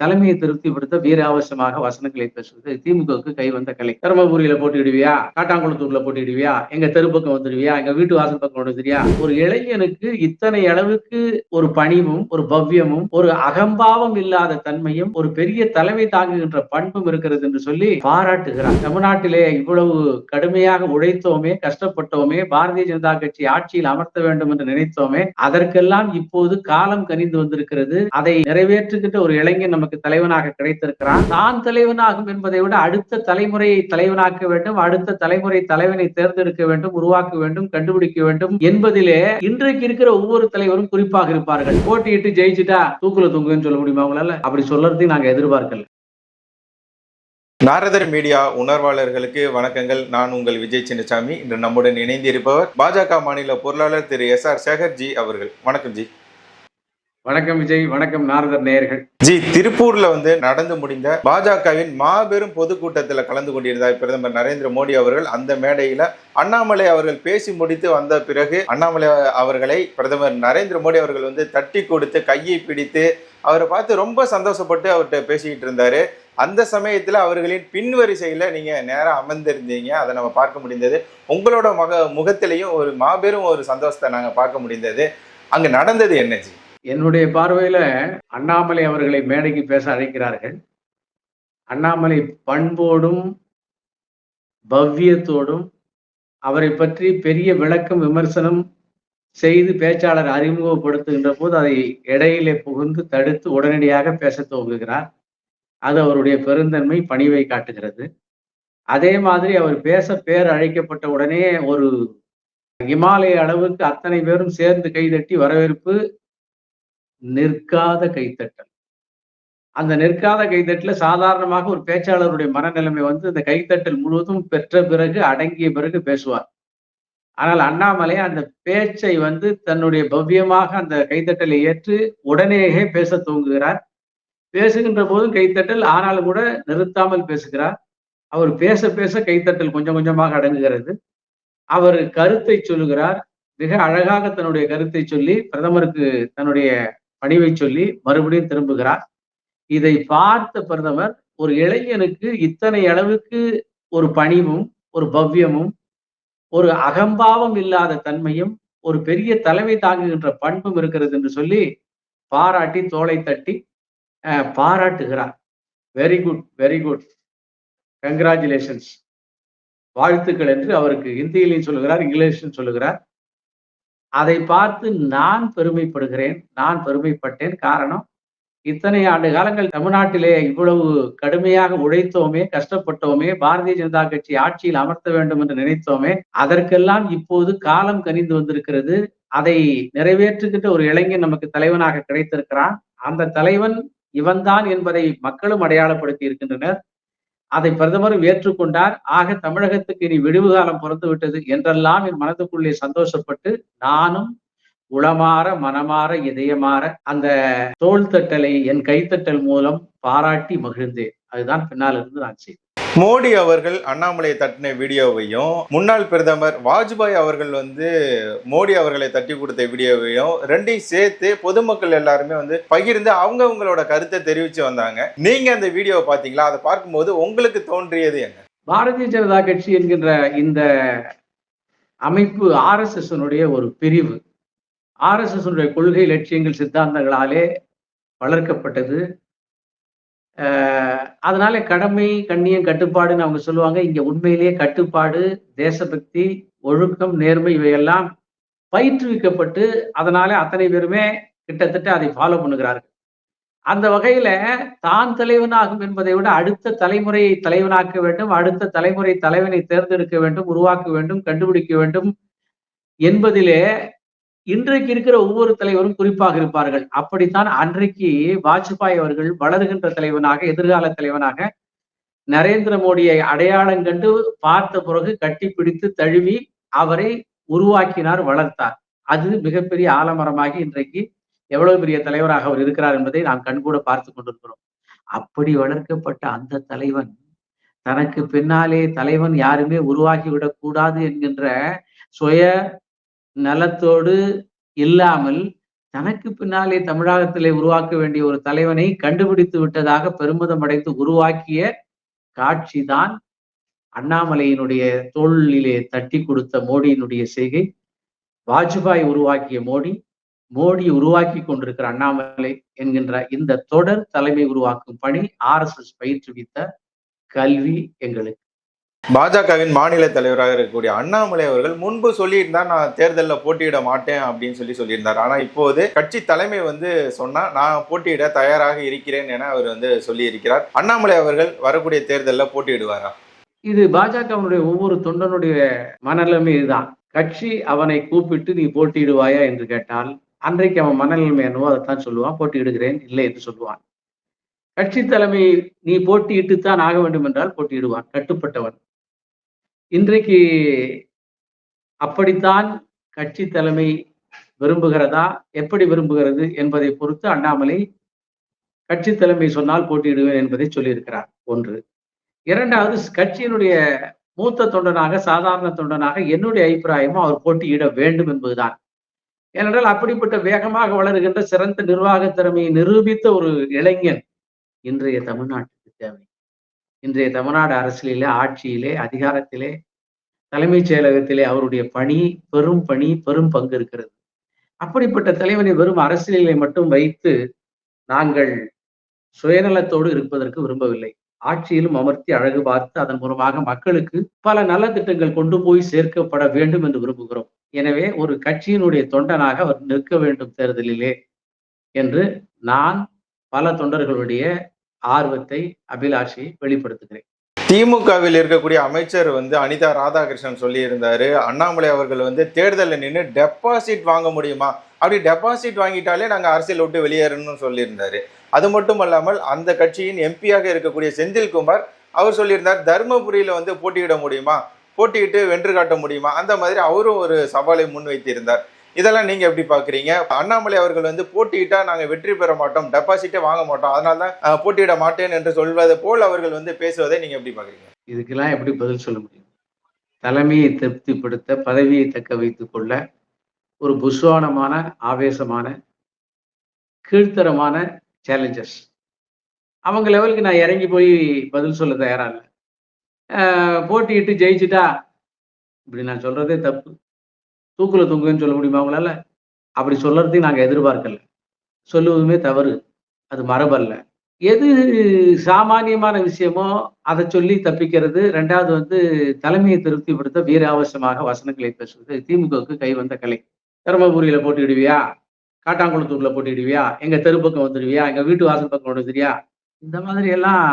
தலைமையை திருப்திப்படுத்த வீர அவசியமாக வசனங்களை பேசுவது. திமுகவுக்கு கை வந்த கலை. தருமபுரியில போட்டிடுவியா காட்டாங்குளத்தூர்ல போட்டிடுவியா எங்க தெரு பக்கம் வந்துடுவியா? எங்க வீட்டு வாசல் பக்கம் வந்துடுவியா? ஒரு இளைஞனுக்கு இத்தனை அளவுக்கு ஒரு பணிவும் ஒரு பவ்யமும் ஒரு அகம்பாவம் இல்லாத தன்மையும் ஒரு பெரிய தலைமை தாங்குகின்ற பண்பும் இருக்கிறது என்று சொல்லி பாராட்டுகிறார். தமிழ்நாட்டிலே இவ்வளவு கடுமையாக உழைத்தோமே கஷ்டப்பட்டோமே பாரதிய ஜனதா கட்சி ஆட்சியில் அமர்த்த வேண்டும் என்று நினைத்தோமே அதற்கெல்லாம் இப்போது காலம் கனிந்து வந்திருக்கிறது. அதை நிறைவேற்றுகின்ற ஒரு இளைஞன் நம்ம நமக்கு தலைவனாக கிடைத்திருக்கிறான். தான் தலைவனாகும் என்பதை விட அடுத்த தலைமுறையை தலைவனாக்க வேண்டும் அடுத்த தலைமுறை தலைவனை தேர்ந்தெடுக்க வேண்டும் உருவாக்க வேண்டும் கண்டுபிடிக்க வேண்டும் என்பதிலே இன்றைக்கு இருக்கிற ஒவ்வொரு தலைவரும் குறிப்பாக இருப்பார்கள். போட்டியிட்டு ஜெயிச்சுட்டா தூக்குல தூங்குன்னு சொல்ல முடியுமா அவங்களால அப்படி சொல்றதையும் நாங்க எதிர்பார்க்கல. நாரதர் மீடியா உணர்வாளர்களுக்கு வணக்கங்கள். நான் உங்கள் விஜய் சின்னசாமி. இன்று நம்முடன் இணைந்திருப்பவர் பாஜக மாநில பொருளாளர் திரு எஸ் ஆர் சேகர்ஜி அவர்கள். வணக்கம் ஜி. வணக்கம் விஜய் வணக்கம் நாரதர் நேயர்கள். ஜி திருப்பூர்ல வந்து நடந்து முடிந்த பாஜகவின் மாபெரும் பொதுக்கூட்டத்தில் கலந்து கொண்டிருந்தார் பிரதமர் நரேந்திர மோடி அவர்கள். அந்த மேடையில அண்ணாமலை அவர்கள் பேசி முடித்து வந்த பிறகு அண்ணாமலை அவர்களை பிரதமர் நரேந்திர மோடி அவர்கள் வந்து தட்டி கொடுத்து கையை பிடித்து அவரை பார்த்து ரொம்ப சந்தோஷப்பட்டு அவர்கிட்ட பேசிக்கிட்டு இருந்தாரு. அந்த சமயத்தில் அவர்களின் பின்வரிசையில் நீங்கள் நேராக அமர்ந்திருந்தீங்க. அதை நம்ம பார்க்க முடிந்தது. உங்களோட மக முகத்திலையும் ஒரு மாபெரும் ஒரு சந்தோஷத்தை நாங்கள் பார்க்க முடிந்தது. அங்கே நடந்தது என்ன ஜி? என்னுடைய பார்வையில அண்ணாமலை அவர்களை மேடைக்கு பேச அழைக்கிறார்கள். அண்ணாமலை பண்போடும் பவ்யத்தோடும் அவரை பற்றி பெரிய விளக்கம் விமர்சனம் செய்து பேச்சாளர் அறிமுகப்படுத்துகின்ற போது அதை இடையிலே புகுந்து தடுத்து உடனடியாக பேச துவங்குகிறார். அது அவருடைய பெருந்தன்மை பணிவை காட்டுகிறது. அதே மாதிரி அவர் பேச பேர் அழைக்கப்பட்ட உடனே ஒரு இமாலய அளவுக்கு அத்தனை பேரும் சேர்ந்து கைதட்டி வரவேற்பு நிற்காத கைத்தட்டல். அந்த நிற்காத கைத்தட்டல சாதாரணமாக ஒரு பேச்சாளருடைய மனநிலைமை வந்து இந்த கைத்தட்டல் முழுவதும் பெற்ற பிறகு அடங்கிய பிறகு பேசுவார். ஆனால் அண்ணாமலை அந்த பேச்சை வந்து தன்னுடைய பவ்யமாக அந்த கைத்தட்டலை ஏற்று உடனேயே பேச துவங்குகிறார். பேசுகின்ற போதும் கைத்தட்டல் ஆனாலும் கூட நிறுத்தாமல் பேசுகிறார். அவர் பேச பேச கைத்தட்டல் கொஞ்சம் கொஞ்சமாக அடங்குகிறது. அவர் கருத்தை சொல்லுகிறார். மிக அழகாக தன்னுடைய கருத்தை சொல்லி பிரதமருக்கு தன்னுடைய பணிவை சொல்லி மறுபடியும் திரும்புகிறார். இதை பார்த்த பிரதமர் ஒரு இளைஞனுக்கு இத்தனை அளவுக்கு ஒரு பணிவும் ஒரு பவ்யமும் ஒரு அகம்பாவம் இல்லாத தன்மையும் ஒரு பெரிய தலைமை தாங்குகின்ற பண்பும் இருக்கிறது என்று சொல்லி பாராட்டி தோலை தட்டி பாராட்டுகிறார். Very good very good congratulations வாழ்த்துக்கள் என்று அவருக்கு ஹிந்தியிலையும் சொல்லுகிறார் இங்கிலீஷும் சொல்லுகிறார். அதை பார்த்து நான் பெருமைப்படுகிறேன் நான் பெருமைப்பட்டேன். காரணம் இத்தனை ஆண்டு காலங்கள் தமிழ்நாட்டிலே இவ்வளவு கடுமையாக உழைத்தோமே கஷ்டப்பட்டோமே பாரதிய ஜனதா கட்சி ஆட்சியில் அமர்த்த வேண்டும் என்று நினைத்தோமே அதற்கெல்லாம் இப்போது காலம் கனிந்து வந்திருக்கிறது. அதை நிறைவேற்றுகின்ற ஒரு இளைஞன் நமக்கு தலைவனாக கிடைத்திருக்கிறான். அந்த தலைவன் இவன்தான் என்பதை மக்களும் அடையாளப்படுத்தி இருக்கின்றனர். அதை பிரதமரும் ஏற்றுக்கொண்டார். ஆக தமிழகத்துக்கு இனி விடுவு காலம் பிறந்து விட்டது என்றெல்லாம் என் மனதுக்குள்ளே சந்தோஷப்பட்டு நானும் உளமாற மனமாற இதயமாற அந்த தோல் தட்டலை என் கைத்தட்டல் மூலம் பாராட்டி மகிழ்ந்தேன். அதுதான் பின்னால் இருந்து நான் செய்தேன் மோடி அவர்கள் அண்ணாமலை தட்டின வீடியோவையும் முன்னாள் பிரதமர் வாஜ்பாய் அவர்கள் வந்து மோடி அவர்களை தட்டி கொடுத்த வீடியோவையும் ரெண்டையும் சேர்த்து பொதுமக்கள் எல்லாருமே வந்து பகிர்ந்து அவங்க அவங்களோட கருத்தை தெரிவிச்சு வந்தாங்க. நீங்க அந்த வீடியோவை பாத்தீங்களா அதை பார்க்கும்போது உங்களுக்கு தோன்றியது என்ன? பாரதிய ஜனதா கட்சி என்கின்ற இந்த அமைப்பு ஆர்எஸ்எஸ் ஒரு பிரிவு. ஆர்எஸ்எஸ் கொள்கை லட்சியங்கள் சித்தாந்தங்களாலே வளர்க்கப்பட்டது. அதனால கடமை கண்ணியம் கட்டுப்பாடுன்னு அவங்க சொல்லுவாங்க. இங்க உண்மையிலேயே கட்டுப்பாடு தேசபக்தி ஒழுக்கம் நேர்மை இவையெல்லாம் பயிற்றுவிக்கப்பட்டு அதனால அத்தனை பேருமே கிட்டத்தட்ட அதை ஃபாலோ பண்ணுகிறார்கள். அந்த வகையில தான் தலைவனாகும் என்பதை விட அடுத்த தலைமுறையை தலைவனாக்க வேண்டும் அடுத்த தலைமுறை தலைவனை தேர்ந்தெடுக்க வேண்டும் உருவாக்க வேண்டும் கண்டுபிடிக்க வேண்டும் என்பதிலே இன்றைக்கு இருக்கிற ஒவ்வொரு தலைவரும் குறிப்பாக இருப்பார்கள். அப்படித்தான் அன்றைக்கு வாஜ்பாய் அவர்கள் வளருகின்ற தலைவனாக எதிர்கால தலைவனாக நரேந்திர மோடியை அடையாளம் கண்டு பார்த்த பிறகு கட்டி பிடித்து தழுவி அவரை உருவாக்கினார் வளர்த்தார். அது மிகப்பெரிய ஆலமரமாகி இன்றைக்கு எவ்வளவு பெரிய தலைவராக அவர் இருக்கிறார் என்பதை நாம் கண்கூட பார்த்து கொண்டிருக்கிறோம். அப்படி வளர்க்கப்பட்ட அந்த தலைவன் தனக்கு பின்னாலே தலைவன் யாருமே உருவாகி கூடாது என்கின்ற சுய நலத்தோடு இல்லாமல் தனக்கு பின்னாலே தமிழகத்திலே உருவாக்க வேண்டிய ஒரு தலைவனை கண்டுபிடித்து விட்டதாக பெருமிதம் அடைத்து உருவாக்கிய காட்சிதான் அண்ணாமலையினுடைய தோளிலே தட்டி கொடுத்த மோடியினுடைய செய்கை. வாஜ்பாய் உருவாக்கிய மோடி மோடி உருவாக்கி கொண்டிருக்கிற அண்ணாமலை என்கின்ற இந்த தொடர் தலைமை உருவாக்கும் பணி ஆர்எஸ்எஸ் பயிற்றுவித்த கல்வி எங்களுக்கு. பாஜகவின் மாநில தலைவராக இருக்கக்கூடிய அண்ணாமலை அவர்கள் முன்பு சொல்லியிருந்தார் நான் தேர்தலில் போட்டியிட மாட்டேன் அப்படின்னு சொல்லி சொல்லியிருந்தார். ஆனா இப்போது கட்சி தலைமை வந்து சொன்னா நான் போட்டியிட தயாராக இருக்கிறேன் என அவர் வந்து சொல்லியிருக்கிறார். அண்ணாமலை அவர்கள் வரக்கூடிய தேர்தலில் போட்டியிடுவாரா? இது பாஜகவினுடைய ஒவ்வொரு தொண்டனுடைய மனநிலைமை இதுதான். கட்சி அவனை கூப்பிட்டு நீ போட்டியிடுவாயா? என்று கேட்டால் அன்றைக்கு அவன் மனநிலைமை என்னவோ அதைத்தான் சொல்லுவான். போட்டியிடுகிறேன் இல்லை என்று சொல்லுவான். கட்சி தலைமை நீ போட்டியிட்டுத்தான் ஆக வேண்டும் என்றால் போட்டியிடுவான். கட்டுப்பட்டவன். இன்றைக்கு அப்படித்தான் கட்சி தலைமை விரும்புகிறதா எப்படி விரும்புகிறது என்பதை பொறுத்து அண்ணாமலை கட்சி தலைமை சொன்னால் போட்டியிடுவேன் என்பதை சொல்லியிருக்கிறார். ஒன்று. இரண்டாவது கட்சியினுடைய மூத்த தொண்டனாக சாதாரண தொண்டனாக என்னுடைய அபிப்பிராயமும் அவர் போட்டியிட வேண்டும் என்பதுதான். ஏனென்றால் அப்படிப்பட்ட வேகமாக வளருகின்ற சிறந்த நிர்வாக திறமையை நிரூபித்த ஒரு இளைஞன் இன்றைய தமிழ்நாட்டுக்கு தேவை. இன்றைய தமிழ்நாடு அரசியலிலே ஆட்சியிலே அதிகாரத்திலே தலைமைச் செயலகத்திலே அவருடைய பணி பெரும் பணி பெரும் பங்கு இருக்கிறது. அப்படிப்பட்ட தலைவனை வெறும் அரசியலை மட்டும் வைத்து நாங்கள் சுயநலத்தோடு இருப்பதற்கு விரும்பவில்லை. ஆட்சியிலும் அமர்த்தி அழகு பார்த்து அதன் மூலமாக மக்களுக்கு பல நல்ல திட்டங்கள் கொண்டு போய் சேர்க்கப்பட வேண்டும் என்று விரும்புகிறோம். எனவே ஒரு கட்சியினுடைய தொண்டனாக அவர் நிற்க வேண்டும் தேர்தலிலே என்று நான் பல தொண்டர்களுடைய ஆர்வத்தை அபிலாஷையை வெளிப்படுத்துகிறேன். திமுகவில் இருக்கக்கூடிய அமைச்சர் வந்து அனிதா ராதாகிருஷ்ணன் சொல்லியிருந்தாரு அண்ணாமலை அவர்கள் வந்து தேர்தலில் நின்று டெபாசிட் வாங்க முடியுமா? அப்படி டெபாசிட் வாங்கிட்டாலே நாங்கள் அரசியல் விட்டு வெளியேறணும்னு சொல்லியிருந்தாரு. அது மட்டும் அல்லாமல் அந்த கட்சியின் எம்பியாக இருக்கக்கூடிய செந்தில்குமார் அவர் சொல்லியிருந்தார் தருமபுரியில வந்து போட்டியிட முடியுமா? போட்டியிட்டு வென்று காட்ட முடியுமா? அந்த மாதிரி அவரும் ஒரு சவாலை முன்வைத்திருந்தார். இதெல்லாம் நீங்க எப்படி பாக்குறீங்க? அண்ணாமலை அவர்கள் வந்து போட்டியிட்டா நாங்க வெற்றி பெற மாட்டோம் டெபாசிட்டே வாங்க மாட்டோம். அதனால தான் போட்டியிட மாட்டேன் என்று சொல்வதை போல் அவர்கள் வந்து பேசுவதை நீங்க எப்படி பாக்குறீங்க? இதுக்கெல்லாம் எப்படி பதில் சொல்ல முடியும்? தலைமையை திருப்திப்படுத்த பதவியை தக்க வைத்துக் கொள்ள ஒரு புஸ்வானமான ஆவேசமான கீழ்த்தரமான சேலஞ்சஸ் அவங்க லெவலுக்கு நான் இறங்கி போய் பதில் சொல்ல தயாரா இல்லை. போட்டியிட்டு ஜெயிச்சுட்டா இப்படி நான் சொல்றதே தப்பு. தூக்குல தூங்குன்னு சொல்ல முடியுமா அவங்களால அப்படி சொல்றதையும் நாங்க எதிர்பார்க்கல. சொல்லுவதுமே தவறு. அது மரபல்ல. எது சாமானியமான விஷயமோ அதை சொல்லி தப்பிக்கிறது. ரெண்டாவது வந்து தலைமையை திருப்திப்படுத்த வீராவசமாக வசனங்களை பேசுவது. திமுகவுக்கு கை வந்த கலை. தருமபுரியில போட்டிடுவியா காட்டாங்குளத்தூர்ல போட்டிடுவியா எங்க தெரு பக்கம் வந்துடுவியா எங்க வீட்டு வாசல் பக்கம் வந்துடுவியா இந்த மாதிரி எல்லாம்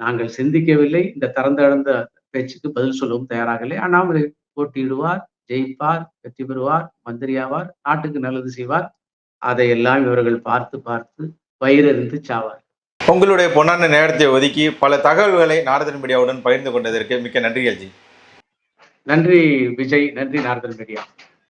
நாங்கள் சிந்திக்கவில்லை. இந்த திறந்த இழந்த பேச்சுக்கு பதில் சொல்லவும் தயாராகலை அண்ணாமலை போட்டியிடுவார். ஜெயிப்பார் வெற்றி பெறுவார் மந்திரியாவார் நாட்டுக்கு நல்லது செய்வார். அதையெல்லாம் இவர்கள் பார்த்து பார்த்து வயிறறிந்து சாவார் உங்களுடைய பொன்னான நேரத்தை ஒதுக்கி பல தகவல்களை நாரதன் மீடியாவுடன் பகிர்ந்து கொண்டதற்கு மிக்க நன்றி அல்ஜி நன்றி விஜய். நன்றி நாரதன் மீடியா.